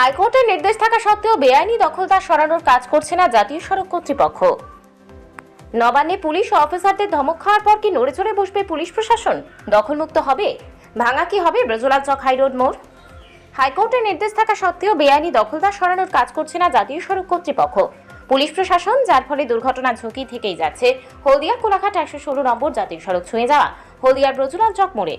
হাইকোর্টের নির্দেশ থাকা সত্ত্বেও বেআইনি দখলদার সরানোর কাজ করছে না জাতীয় সড়ক কর্তৃপক্ষ। নবান্নে পুলিশ অফিসারদের ধমক খাওয়ার পর কি নড়ে চড়ে বসবে পুলিশ প্রশাসন? দখলমুক্ত হবে? ভাঙা কি হবে? ব্রজলাল চক হাইরোড মোড়। হাইকোর্টের নির্দেশ থাকা সত্ত্বেও বেআইনি দখলদার সরানোর কাজ করছে না জাতীয় সড়ক কর্তৃপক্ষ। পুলিশ প্রশাসন, যার ফলে দুর্ঘটনার ঝুঁকি থেকেই যাচ্ছে। হলদিয়া কোলাঘাট একশো ষোলো নম্বর জাতীয় সড়ক ছুঁয়ে যাওয়া। হলদিয়ার ব্রজলাল চক মোড়ে।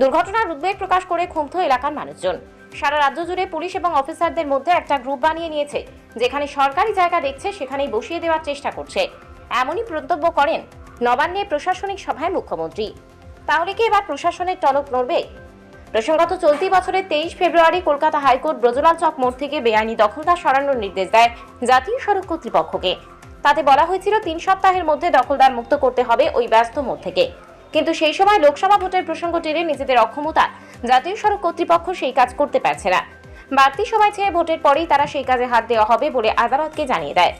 দুর্ঘটনার উদ্বেগ প্রকাশ করে ক্ষুব্ধ এলাকার মানুষজন। সারা রাজ্য জুড়ে পুলিশ এবং অফিসারদের মধ্যে একটা গ্রুপ বানিয়ে নিয়েছে, যেখানে সরকারি জায়গা দেখছে, সেখানেই বসিয়ে দেওয়ার চেষ্টা করছে। এমনই মন্তব্য করেন নবান্নে প্রশাসনিক সভায় মুখ্যমন্ত্রী। তাহলে কি এবার প্রশাসনের টনক নড়বে? প্রসঙ্গত, চলতি বছরের তেইশ ফেব্রুয়ারি কলকাতা হাইকোর্ট ব্রজলাল চক মোড় থেকে বেআইনি দখলদার সরানোর নির্দেশ দেয় জাতীয় সড়ক কর্তৃপক্ষকে। তাতে বলা হয়েছিল, তিন সপ্তাহের মধ্যে দখলদার মুক্ত করতে হবে ওই ব্যস্ত মোড় থেকে। কিন্তু সেই সময় লোকসভা ভোটের প্রসঙ্গ টেনে নিজেদের অক্ষমতা জাতীয় সড়ক কর্তৃপক্ষ সেই কাজ করতে পারছে না। বাড়তি সময় চেয়ে ভোটের পরেই তারা সেই কাজে হাত দেওয়া হবে বলে আদালতকে জানিয়ে দেয়।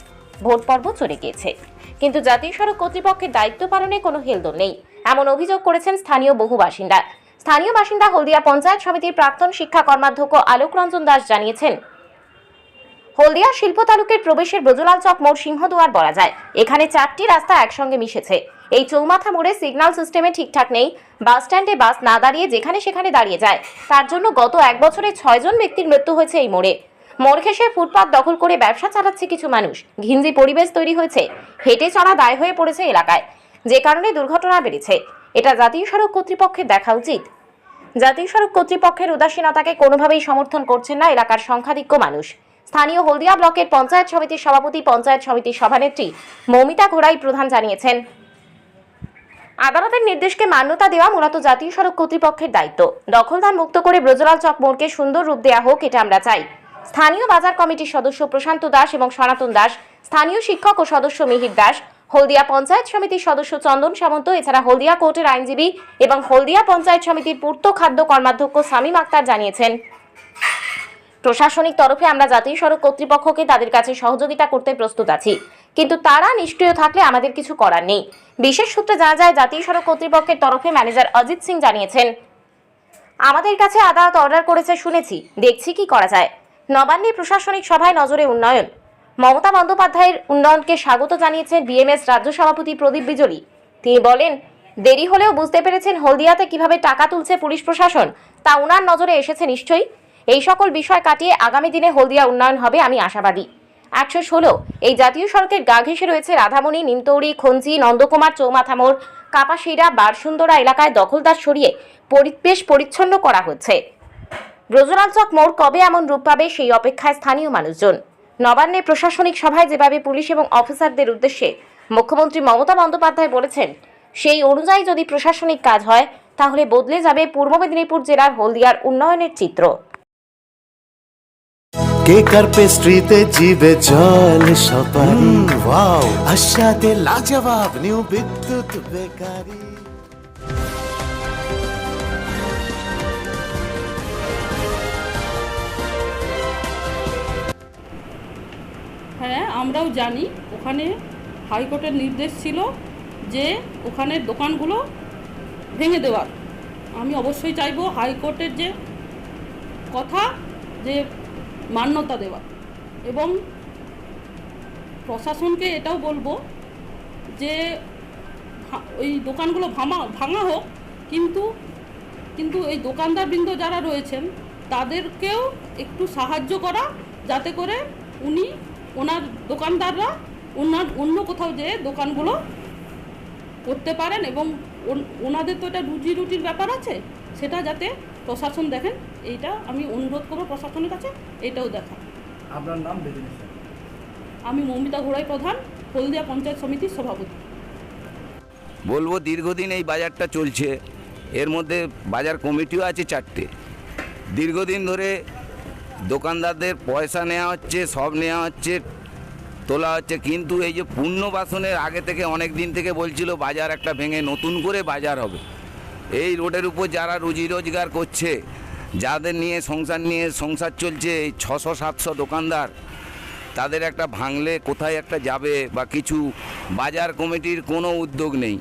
ভোট পর্ব চলে গিয়েছে। কিন্তু জাতীয় সড়ক কর্তৃপক্ষের দায়িত্ব পালনে কোনো হেলদোল নেই। এমন অভিযোগ করেছেন স্থানীয় বহু বাসিন্দা। স্থানীয় বাসিন্দা হলদিয়া পঞ্চায়েত সমিতির প্রাক্তন শিক্ষা কর্মাধ্যক্ষ আলোক রঞ্জন দাস জানিয়েছেন, হলদিয়া শিল্প তালুকের প্রবেশের ব্রজলাল চক মোড় সিংহদুয়ার বলা যায়। এখানে চারটি রাস্তা একসঙ্গে মিশেছে। এই চৌমাথা মোড়ে সিগন্যাল সিস্টেমে ঠিকঠাক নেই। বাস স্ট্যান্ডে বাস না দাঁড়িয়ে যেখানে সেখানে দাঁড়িয়ে যায়। তার জন্য গত এক বছরে ছয়জন ব্যক্তির মৃত্যু হয়েছে এই মোড়ে। মোড় ঘেঁষে ফুটপাত দখল করে ব্যবসা চালাচ্ছে কিছু মানুষ। ঘিঞ্জি পরিবেশ তৈরি হয়েছে। হেঁটে চলা দায় হয়ে পড়েছে এলাকায়। যে কারণে দুর্ঘটনা বেড়েছে। এটা জাতীয় সড়ক কর্তৃপক্ষের দেখা উচিত। জাতীয় সড়ক কর্তৃপক্ষের উদাসীনতাকে কোনোভাবেই সমর্থন করছেন না এলাকার সংখ্যাধিক্য মানুষ। স্থানীয় হলদিয়া ব্লকের পঞ্চায়েত সমিতির সভাপতি, পঞ্চায়েত সমিতির সভানেত্রী মৌমিতা ঘোড়াই প্রধান জানিয়েছেন আদালতের নির্দেশকে মান্যতা দেওয়া মূলত জাতীয় সড়ক কর্তৃপক্ষের দায়িত্ব। দখলদার মুক্ত করে ব্রজলাল চক মোড়কে সুন্দর রূপ দেওয়া হোক, এটা আমরা চাই। স্থানীয় বাজার কমিটির সদস্য প্রশান্ত দাস এবং সনাতন দাস, স্থানীয় শিক্ষক ও সদস্য মিহির দাস, হলদিয়া পঞ্চায়েত সমিতির সদস্য চন্দন সামন্ত, এছাড়া হলদিয়া কোর্টের আইনজীবী এবং হলদিয়া পঞ্চায়েত সমিতির পূর্ত খাদ্য কর্মাধ্যক্ষ সামিম আক্তার জানিয়েছেন। প্রশাসনিক তরফে আমরা জাতীয় সড়ক কর্তৃপক্ষকে তাদের কাছে সহযোগিতা করতে প্রস্তুত আছি। কিন্তু তারা নিষ্ক্রিয় থাকলে আমাদের কিছু করার নেই। বিশেষ সূত্রে জানা যায়, জাতীয় সড়ক কর্তৃপক্ষের তরফে ম্যানেজার অজিত সিং জানিয়েছেন, আমাদের কাছে আদালত অর্ডার করেছে, শুনেছি। দেখছি কি করা যায়। নবান্নে প্রশাসনিক সভায় নজরে উন্নয়ন। মমতা বন্দ্যোপাধ্যায়ের উন্নয়নকে স্বাগত জানিয়েছেন বিএমএস রাজ্য সভাপতি প্রদীপ বিজলি। তিনি বলেন, দেরি হলেও বুঝতে পেরেছেন হলদিয়াতে কীভাবে টাকা তুলছে পুলিশ প্রশাসন, তা উনার নজরে এসেছে নিশ্চয়ই। এই সকল বিষয় কাটিয়ে আগামী দিনে হলদিয়া উন্নয়ন হবে, আমি আশাবাদী। একশো ষোলো। এই জাতীয় সড়কের গা ঘেঁষে রয়েছে রাধামণি, নিমতৌড়ি, খঞ্জি, নন্দকুমার চৌমাথা মোড় কাপাসিরা, বারসুন্দরা এলাকায় দখলদার সরিয়ে পরিবেশ পরিচ্ছন্ন করা হচ্ছে। ব্রজলাল চক মোড় কবে এমন রূপ পাবে সেই অপেক্ষায় স্থানীয় মানুষজন। নবান্নে প্রশাসনিক সভায় যেভাবে পুলিশ এবং অফিসারদের উদ্দেশ্যে মুখ্যমন্ত্রী মমতা বন্দ্যোপাধ্যায় বলেছেন, সেই অনুযায়ী যদি প্রশাসনিক কাজ হয়, তাহলে বদলে যাবে পূর্ব মেদিনীপুর জেলার হলদিয়ার উন্নয়নের চিত্র। কেকার পেস্ট্রিতে জিবে জল সপারি? ওয়াও। আশাতে লাজবাব নিউ বিদ্যুৎ বেকারি। হ্যাঁ আমরাও জানি ওখানে হাইকোর্টের নির্দেশ ছিল যে ওখানে দোকানগুলো ভেঙে দেওয়ার। আমি অবশ্যই চাইব হাইকোর্টের যে কথা যে মান্যতা দেওয়া। এবং প্রশাসনকে এটাও বলব যে ওই দোকানগুলো ভাঙা ভাঙা হোক, কিন্তু কিন্তু এই দোকানদারবৃন্দ যারা রয়েছেন, তাদেরকেও একটু সাহায্য করা যাতে করে উনি ওনার দোকানদাররা ওনার অন্য কোথাও যেয়ে দোকানগুলো করতে পারেন এবং ওনাদের তো এটা রুজি রুটির ব্যাপার আছে, সেটা যাতে প্রশাসন দেখেন এইটা আমি অনুরোধ করব প্রশাসনের কাছে এটাও দেখা আপনার নাম আমি মৌমিতা ঘোড়াই প্রধান হলদিয়া পঞ্চায়েত সমিতির সভাপতি। বলব দীর্ঘদিন এই বাজারটা চলছে এর মধ্যে বাজার কমিটিও আছে চারটে। দীর্ঘদিন ধরে দোকানদারদের পয়সা নেওয়া হচ্ছে সব নেওয়া হচ্ছে তোলা হচ্ছে কিন্তু এই যে পূর্ণ বাসনের আগে থেকে অনেক দিন থেকে বলছিল বাজার একটা ভেঙে নতুন করে বাজার হবে। এই রোডের উপর যারা রুজি রোজগার করছে, যাদের নিয়ে সংসার নিয়ে সংসার চলছে, এই ছশো, সাতশো দোকানদার, তাদের একটা ভাঙলে কোথায় একটা যাবে বা কিছু বাজার কমিটির কোনো উদ্যোগ নেই।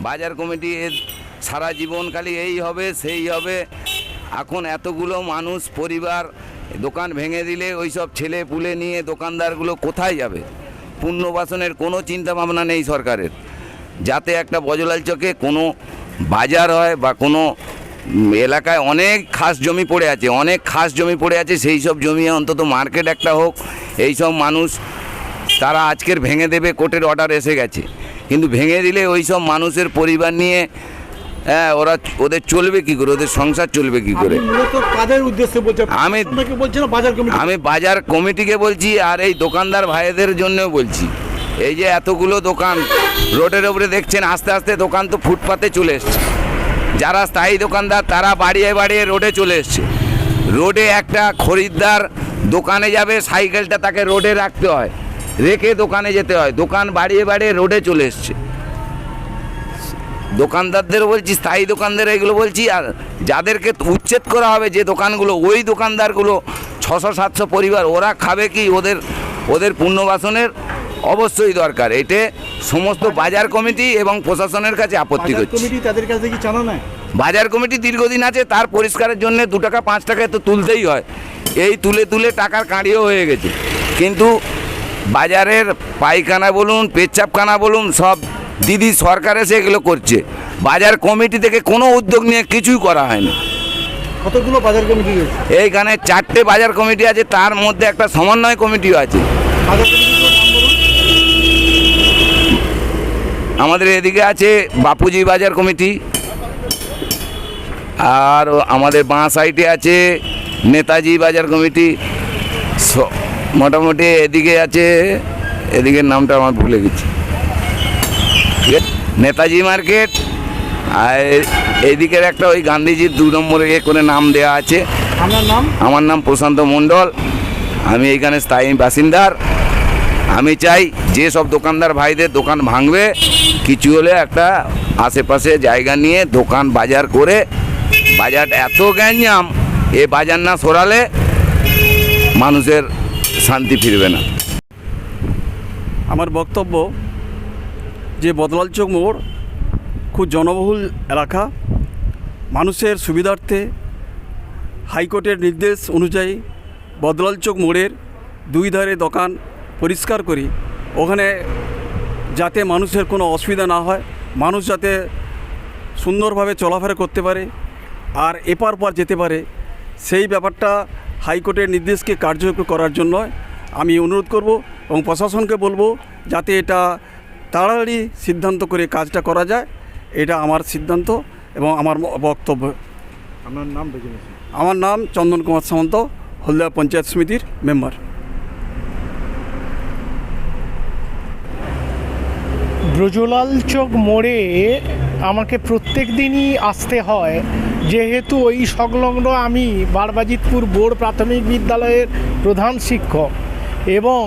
বাজার কমিটি এর সারা জীবন খালি এই হবে, সেই হবে। এখন এতগুলো মানুষ পরিবার, দোকান ভেঙে দিলে ওই সব ছেলে পুলে নিয়ে দোকানদারগুলো কোথায় যাবে? পুণ্যবাসনের কোনো চিন্তা ভাবনা নেই সরকারের। যাতে একটা বজলাল চকে কোনো বাজার হয় বা কোনো এলাকায় অনেক খাস জমি পড়ে আছে অনেক খাস জমি পড়ে আছে সেই সব জমি অন্তত মার্কেট একটা হোক এই সব মানুষ তারা আজকের ভেঙে দেবে কোর্টের অর্ডার এসে গেছে। কিন্তু ভেঙে দিলে ওই সব মানুষের পরিবার নিয়ে হ্যাঁ ওরা ওদের চলবে কি করে ওদের সংসার চলবে কি করে? আমি- আমি বাজার কমিটিকে বলছি আর এই দোকানদার ভাইদের জন্যও বলছি। এই যে এতগুলো দোকান, রোডের ওপরে দেখছেন, আস্তে আস্তে দোকান তো ফুটপাতে চলে এসছে। যারা স্থায়ী দোকানদার, তারা বাড়িয়ে বাড়িয়ে রোডে চলে এসছে। রোডে একটা খরিদ্দার দোকানে যাবে, সাইকেলটা তাকে রোডে রাখতে হয়, রেখে দোকানে যেতে হয়। দোকান বাড়িয়ে বাড়িয়ে রোডে চলে এসছে। দোকানদারদের বলছি, স্থায়ী দোকানদার এগুলো বলছি, আর যাদেরকে উচ্ছেদ করা হবে যে দোকানগুলো, ওই দোকানদারগুলো ছশো সাতশো পরিবার, ওরা খাবে কি? ওদের ওদের পুণ্যবাসনের অবশ্যই দরকার। এতে সমস্ত বাজার কমিটি এবং প্রশাসনের কাছে আপত্তি করছে। কমিটি তাদের কাছে কি জানা নাই? বাজার কমিটি দীর্ঘদিন আছে তার পরিষ্কারের জন্য দু টাকা পাঁচ টাকা তো তুলতেই হয়। এই তুলে তুলে টাকার কাঁড়িও হয়ে গেছে। কিন্তু বাজারের পায়খানা বলুন পেচ্ছাপখানা বলুন সব দিদি সরকার এসে এগুলো করছে। বাজার কমিটি থেকে কোনো উদ্যোগ নিয়ে কিছুই করা হয়নি। কতগুলো বাজার কমিটি এইখানে চারটে বাজার কমিটি আছে তার মধ্যে একটা সমন্বয় কমিটিও আছে বাজার কমিটিগুলোর নাম বলুন আমাদের এদিকে আছে বাপুজি বাজার কমিটি। আর আমাদের বাঁ সাইডে আছে নেতাজি বাজার কমিটি। মোটামুটি এদিকে আছে এদিকের নামটা আমার ভুলে গেছি? নেতাজি মার্কেট আর এইদিকের একটা ওই গান্ধীজির দু নম্বরে এ করে নাম দেওয়া আছে। আপনার নাম? আমার নাম প্রশান্ত মণ্ডল। আমি এইখানে স্থায়ী বাসিন্দার। আমি চাই যে সব দোকানদার ভাইদের দোকান ভাঙবে কিছু হলে একটা আশেপাশে জায়গা নিয়ে দোকান বাজার করে বাজার এত গ্যাঞ্জাম, এ বাজার না সরালে মানুষের শান্তি ফিরবে না। আমার বক্তব্য, যে বদলাল চোখ মোড়, খুব জনবহুল এলাকা, মানুষের সুবিধার্থে হাইকোর্টের নির্দেশ অনুযায়ী বদলাল চোখ মোড়ের দুই ধারে দোকান পরিষ্কার করি। ওখানে যাতে মানুষের কোনো অসুবিধা না হয় মানুষ যাতে সুন্দরভাবে চলাফেরা করতে পারে আর এপার পর যেতে পারে সেই ব্যাপারটা হাইকোর্টের নির্দেশকে কার্যকর করার জন্য আমি অনুরোধ করব এবং প্রশাসনকে বলব যাতে এটা তাড়াতাড়ি সিদ্ধান্ত করে কাজটা করা যায়। এটা আমার সিদ্ধান্ত এবং আমার বক্তব্য। আপনার নাম আমার নাম চন্দন কুমার সামন্ত হলদিয়া পঞ্চায়েত সমিতির মেম্বার। ব্রজলাল চোখ মোড়ে আমাকে প্রত্যেক দিনই আসতে হয়। যেহেতু ওই সংলগ্ন আমি বারবাজিতপুর বোর্ড প্রাথমিক বিদ্যালয়ের প্রধান শিক্ষক এবং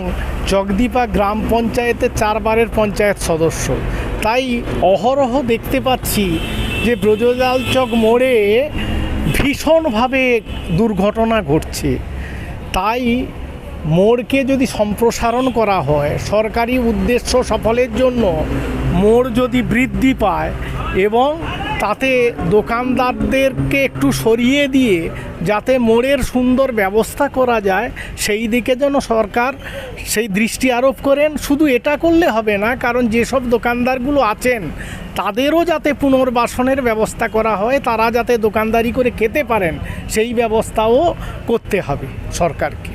চকদীপা গ্রাম পঞ্চায়েতের চারবারের পঞ্চায়েত সদস্য। তাই অহরহ দেখতে পাচ্ছি যে ব্রজলাল চক মোড়ে ভীষণভাবে দুর্ঘটনা ঘটছে। তাই মোড়কে যদি সম্প্রসারণ করা হয়, সরকারি উদ্দেশ্য সফলের জন্য মোড় যদি বৃদ্ধি পায় এবং তাতে দোকানদারদেরকে একটু সরিয়ে দিয়ে যাতে মোড়ের সুন্দর ব্যবস্থা করা যায়, সেই দিকে যেন সরকার সেই দৃষ্টি আরোপ করেন। শুধু এটা করলে হবে না, কারণ যেসব দোকানদারগুলো আছেন, তাদেরও যাতে পুনর্বাসনের ব্যবস্থা করা হয়, তারা যাতে দোকানদারি করে খেতে পারেন, সেই ব্যবস্থাও করতে হবে সরকারকে।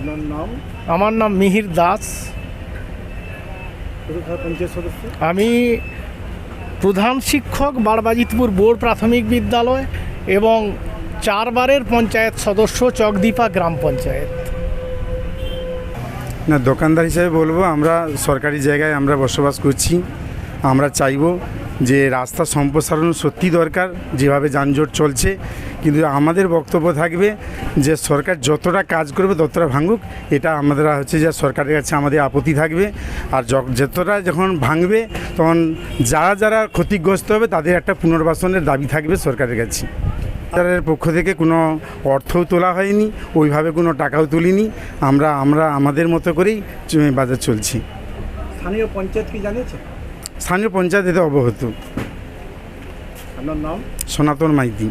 আপনার নাম? আমার নাম মিহির দাস। পঞ্চায়েত সদস্য? আমি প্রধান শিক্ষক বারবাজিতপুর বোর্ড প্রাথমিক বিদ্যালয় এবং চারবারের পঞ্চায়েত সদস্য চকদীপা গ্রাম পঞ্চায়েত। না দোকানদার হিসেবে বলব আমরা সরকারি জায়গায় আমরা বসবাস করছি। আমরা চাইব যে রাস্তা সম্প্রসারণ সত্যি দরকার, যেভাবে যানজট চলছে। কিন্তু আমাদের বক্তব্য থাকবে যে সরকার যতটা কাজ করবে, ততটা ভাঙুক, এটা আমাদের হচ্ছে যে সরকারের কাছে আমাদের আপত্তি থাকবে। আর যতটা যখন ভাঙবে, তখন যারা যারা ক্ষতিগ্রস্ত হবে, তাদের একটা পুনর্বাসনের দাবি থাকবে সরকারের কাছে। সরকারের পক্ষ থেকে কোনো অর্থও তোলা হয়নি, ওইভাবে কোনো টাকাও তুলিনি। আমরা আমরা, আমাদের মতো করেই বাজার চলছি। স্থানীয় পঞ্চায়েত কি জানিয়েছে? স্থানীয় পঞ্চায়েত এতে অবহত। আপনার নাম? সনাতন মাইতি।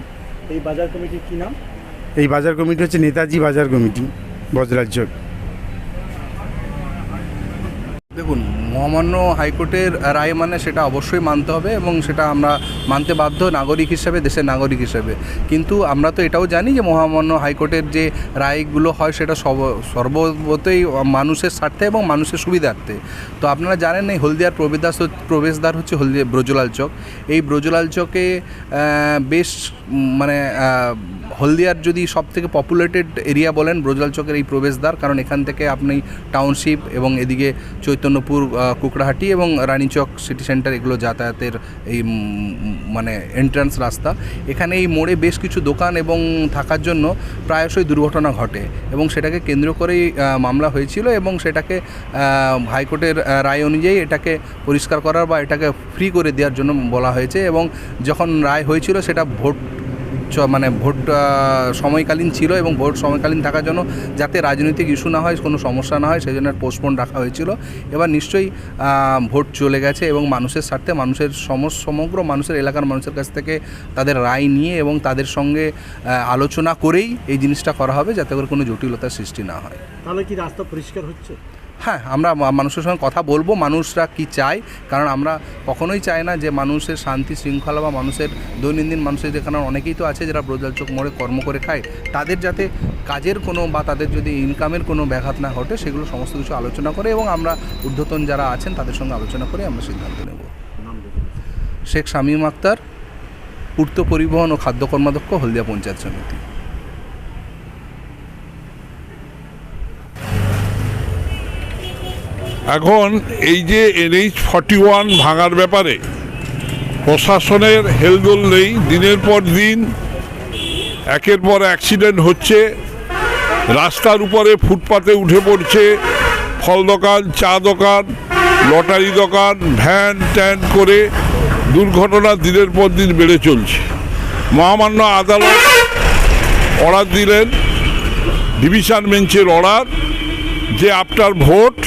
এই বাজার কমিটির কি নাম? এই বাজার কমিটি হচ্ছে নেতাজি বাজার কমিটি বজরাজ্য দেখুন মহামান্য হাইকোর্টের রায় মানে সেটা অবশ্যই মানতে হবে এবং সেটা আমরা মানতে বাধ্য নাগরিক হিসেবে, দেশের নাগরিক হিসেবে। কিন্তু আমরা তো এটাও জানি যে মহামান্য হাইকোর্টের যে রায়গুলো হয় সেটা সর্বতই মানুষের স্বার্থে এবং মানুষের সুবিধার্থে। তো আপনারা জানেন এই হলদিয়ার প্রবেশদ্বার প্রবেশদ্বার হচ্ছে হলদিয়া ব্রজলাল চক। এই ব্রজলাল চকে বেশ মানে হলদিয়ার যদি সব থেকে পপুলেটেড এরিয়া বলেন ব্রজলাল চকের এই প্রবেশদ্বার, কারণ এখান থেকে আপনি টাউনশিপ এবং এদিকে চৈতন্যপুর কুকড়াহাটি এবং রানীচক সিটি সেন্টার এগুলো যাতায়াতের এই মানে এন্ট্রান্স রাস্তা। এখানে এই মোড়ে বেশ কিছু দোকান এবং থাকার জন্য প্রায়শই দুর্ঘটনা ঘটে এবং সেটাকে কেন্দ্র করেই মামলা হয়েছিল এবং সেটাকে হাইকোর্টের রায় অনুযায়ী এটাকে পরিষ্কার করার বা এটাকে ফ্রি করে দেওয়ার জন্য বলা হয়েছে এবং যখন রায় হয়েছিল সেটা ভোট মানে ভোট সময়কালীন ছিল এবং ভোট সময়কালীন থাকার জন্য যাতে রাজনৈতিক ইস্যু না হয়, কোনো সমস্যা না হয় সেই জন্য পোস্টপোন রাখা হয়েছিল। এবার নিশ্চয়ই ভোট চলে গেছে এবং মানুষের স্বার্থে মানুষের সমগ্র মানুষের এলাকার মানুষের কাছ থেকে তাদের রায় নিয়ে এবং তাদের সঙ্গে আলোচনা করেই এই জিনিসটা করা হবে যাতে করে কোনো জটিলতার সৃষ্টি না হয়। তাহলে কি রাস্তা পরিষ্কার হচ্ছে? হ্যাঁ আমরা মানুষের সঙ্গে কথা বলব, মানুষরা কি চায়? কারণ আমরা কখনোই চাই না যে মানুষের শান্তি শৃঙ্খলা বা মানুষের দৈনন্দিন মানুষের যেখানে অনেকেই তো আছে যারা ব্রজাল চোখ মোড়ে কর্ম করে খায়, তাদের যাতে কাজের কোনো বা তাদের যদি ইনকামের কোনো ব্যাঘাত না ঘটে, সেগুলো সমস্ত কিছু আলোচনা করে এবং আমরা ঊর্ধ্বতন যারা আছেন তাদের সঙ্গে আলোচনা করে আমরা সিদ্ধান্ত নেব। শেখ শামীম আক্তার পূর্ত পরিবহন ও খাদ্য কর্মাধ্যক্ষ, হলদিয়া পঞ্চায়েত সমিতি। এখন এই যে এনএইচ ফর্টি ওয়ান ভাঙার ব্যাপারে প্রশাসনের হেলদোল নেই, দিনের পর দিন একের পর অ্যাক্সিডেন্ট হচ্ছে, রাস্তার উপরে ফুটপাতে উঠে পড়ছে, ফল দোকান, চা দোকান, লটারি দোকান, ভ্যান, ট্যান করে দুর্ঘটনা দিনের পর দিন বেড়ে চলছে। মহামান্য আদালত অর্ডার দিলেন ডিভিশন বেঞ্চের অর্ডার যে আফটার ভোট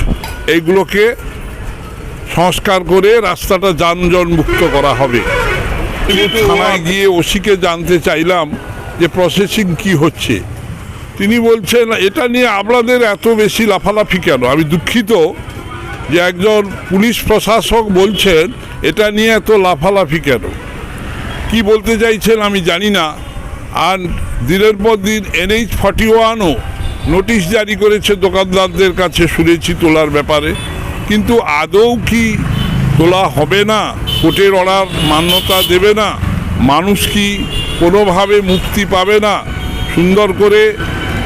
এইগুলোকে সংস্কার করে রাস্তাটা যানজট মুক্ত করা হবে। থানায় গিয়ে ওসিকে জানতে চাইলাম যে প্রসেসিং কি হচ্ছে। তিনি বলছেন এটা নিয়ে আপনাদের এত বেশি লাফালাফি কেন? আমি দুঃখিত যে একজন পুলিশ প্রশাসক বলছেন এটা নিয়ে এত লাফালাফি কেন? কি বলতে চাইছেন আমি জানি না। আর দিনের পর দিন এনএইচ ফর্টি ওয়ানও নোটিশ জারি করেছে দোকানদারদের কাছে, শুনেছি তোলার ব্যাপারে। কিন্তু আদৌ কি তোলা হবে না? কোর্টের অর্ডার মান্যতা দেবে না? মানুষ কি কোনোভাবে মুক্তি পাবে না? সুন্দর করে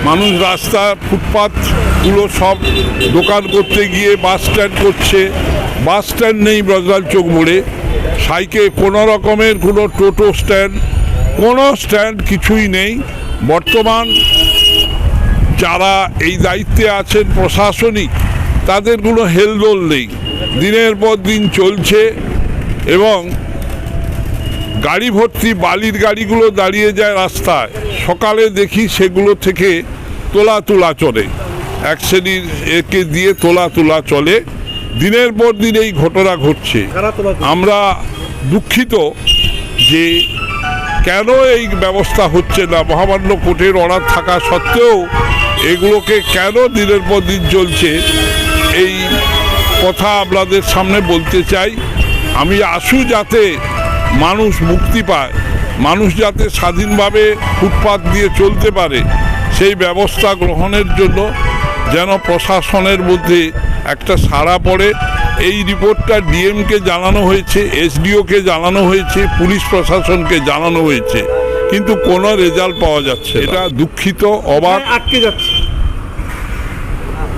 মানুষ রাস্তা ফুটপাথগুলো সব দোকান করতে গিয়ে বাস স্ট্যান্ড করছে। বাস স্ট্যান্ড নেই ব্রজলাল চোখ মোড়ে। সাইকেল কোনো রকমের কোনো টোটো স্ট্যান্ড, কোনো স্ট্যান্ড কিছুই নেই। বর্তমান যারা এই দায়িত্বে আছেন প্রশাসনিক তাদের কোনো হেলদোল নেই। দিনের পর দিন চলছে এবং গাড়ি ভর্তি বালির গাড়িগুলো দাঁড়িয়ে যায় রাস্তায়। সকালে দেখি সেগুলো থেকে তোলা তোলা চলে। এক শ্রেণির একে দিয়ে তোলা তোলা চলে। দিনের পর দিন এই ঘটনা ঘটছে? আমরা দুঃখিত যে কেন এই ব্যবস্থা হচ্ছে না? মহামান্য কোর্টের অর্ডার থাকা সত্ত্বেও এগুলোকে কেন দিনের পর দিন চলছে, এই কথা আপনাদের সামনে বলতে চাই। আমি আসু যাতে মানুষ মুক্তি পায়, মানুষ যাতে স্বাধীনভাবে ফুটপাত দিয়ে চলতে পারে, সেই ব্যবস্থা গ্রহণের জন্য যেন প্রশাসনের মধ্যে একটা সাড়া পড়ে। এই রিপোর্টটা ডিএমকে জানানো হয়েছে, এসডিওকে জানানো হয়েছে, পুলিশ প্রশাসনকে জানানো হয়েছে। কিন্তু কোনো রেজাল্ট পাওয়া যাচ্ছে এটা দুঃখিত অবাক। হ্যাঁ, আটকে যাচ্ছে।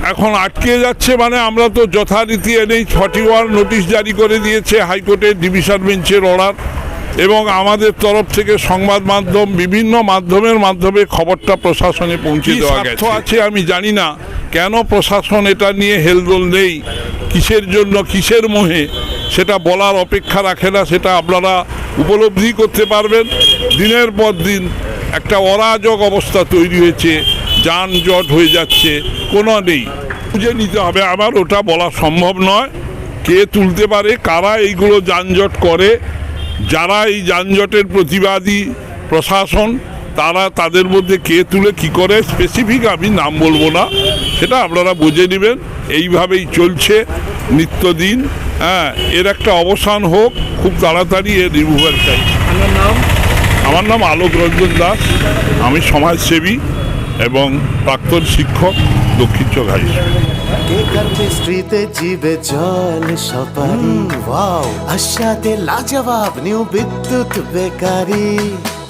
এখন আটকে যাচ্ছে মানে আমরা তো যথারীতি এনেই ফর্টি ওয়ান নোটিশ জারি করে দিয়েছে হাইকোর্টের ডিভিশন বেঞ্চের অর্ডার এবং আমাদের তরফ থেকে সংবাদ মাধ্যম বিভিন্ন মাধ্যমের মাধ্যমে খবরটা প্রশাসনে পৌঁছে দেওয়া গেছে। আছে আমি জানি না। কেন প্রশাসন এটা নিয়ে হেলদোল নেই? কিসের জন্য? কিসের মোহে? সেটা বলার অপেক্ষা রাখে না, সেটা আপনারা উপলব্ধি করতে পারবেন। দিনের পর দিন একটা অরাজক অবস্থা তৈরি হয়েছে, যানজট হয়ে যাচ্ছে, কোনো নেই। বুঝে নিতে হবে আমার, ওটা বলা সম্ভব নয়। কে তুলতে পারে, কারা এইগুলো যানজট করে, যারা এই যানজটের প্রতিবাদী প্রশাসন তারা তাদের মধ্যে কে তুলে কি করে স্পেসিফিক আমি নাম বলব না। সেটা আপনারা বুঝে নেবেন। এইভাবেই চলছে নিত্যদিন। হ্যাঁ এর একটা অবসান হোক খুব তাড়াতাড়ি এর রিমুভাল চাই। আমার নাম আলোক রঞ্জন দাস। আমি সমাজসেবী এবং প্রাক্তন শিক্ষক দক্ষিণ চক হাই জিবে জল সপারি? ওয়াও আশাতে লাজবাব নিউ বিদ্যুৎ বেকারি।